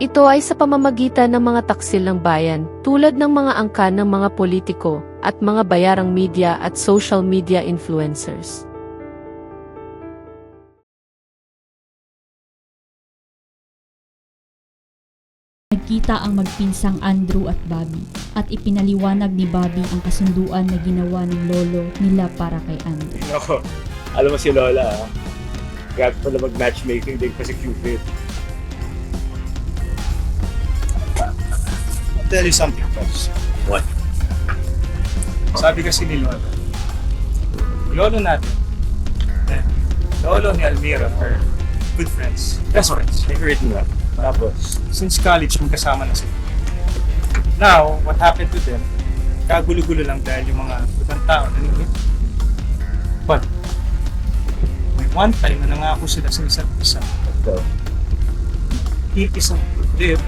Ito ay sa pamamagitan ng mga taksil ng bayan, tulad ng mga angkan ng mga politiko at mga bayarang media at social media influencers. Nagkita ang magpinsang Andrew at Bobby at ipinaliwanag ni Bobby ang kasunduan na ginawa ng lolo nila para kay Andrew. Ako, alam mo si Lola, ah. Gat pala mag-matchmaking din pa si Cupid. Tell you something, Pops. What? Sabi kasi ni Lolo, Lolo natin, eh, Lolo ni Almira are good friends. Best friends. Written that. Tapos, Since college, magkasama na sila. Now, what happened to them, kagulo-gulo lang dahil yung mga ibang tao naningit. But, may one time na nangako sila sa isa't isa. so, Iisang live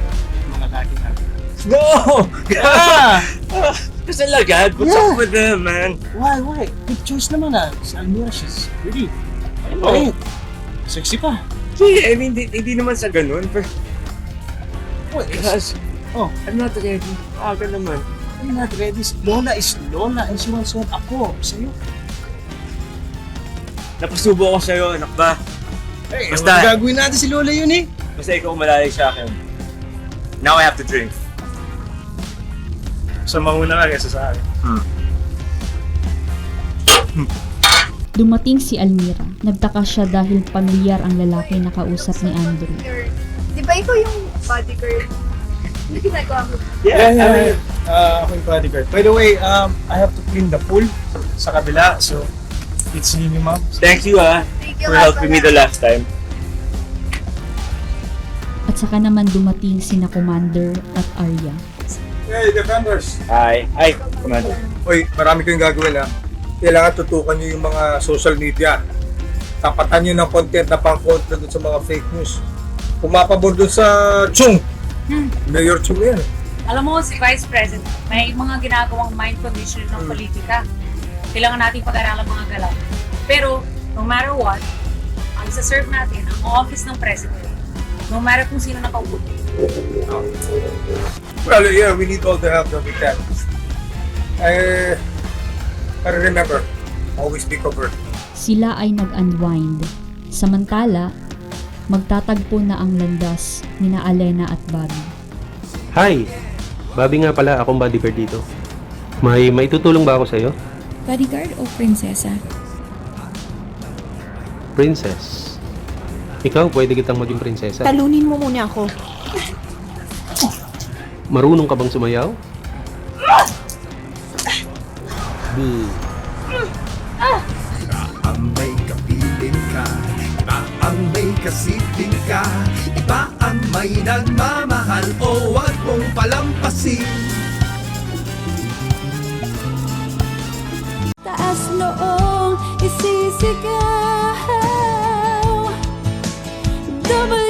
mga lagi natin. No! Yeah! Kasi lagad, what's Yeah. up with them, man? Why, why? Good choice naman ah. Si Almira, she's pretty. I know. Maliit. Sexy pa. Hindi, I mean, di- hindi naman sa ganun, pero What? because Oh, I'm not ready. Aga naman. I'm not ready. Lola is Lola and she wants what ako sa'yo. Napasubo ako sa'yo, anak ba? Hey, Basta- gagawin natin si Lola yun eh. Basta ikaw malalay sa akin. Now I have to drink. Sa mauna ka kaysa sa akin. Dumating si Almira. Nagtaka siya dahil pamilyar ang lalaki na kausap ni Andrew. Di ba ikaw yung bodyguard? Ano ginagawa mo? Yeah, yeah, yeah. Uh, ako yung bodyguard. By the way, um, I have to clean the pool sa kabila, so it's me, ma'am. Thank you, ah, Thank you, for helping me the last time. At saka naman dumating sina Commander at Arya. Hey, defenders! Ay, ay, Commander. Uy, marami kayong gagawin ha. Kailangan tutukan nyo yung mga social media. Tapatan nyo ng content na pang-contra dun sa mga fake news. Pumapabor dun sa Chung. Mayor Chung yan. Alam mo, si Vice President, may mga ginagawang mind condition ng politika. Kailangan natin pag-aralan mga galaw. Pero, no matter what, ang isa-serve natin ang office ng President. No matter kung sino nakaupo. Well, yeah, we need all the help that we can. Eh, pero remember, always be covered. Sila ay nag-unwind. Samantala, magtatagpo na ang landas nina Alena at Bobby. Hi! Bobby nga pala, akong bodyguard dito. May maitutulong ba ako sa'yo? Bodyguard o prinsesa? Princess. Ikaw, pwede kitang maging prinsesa. Talunin mo muna ako. Marunong ka bang sumayaw? Ang may kapiling ka ang may kasiping ka Iba ang may nagmamahal O wag mong palampasin Taas noong isisigaw double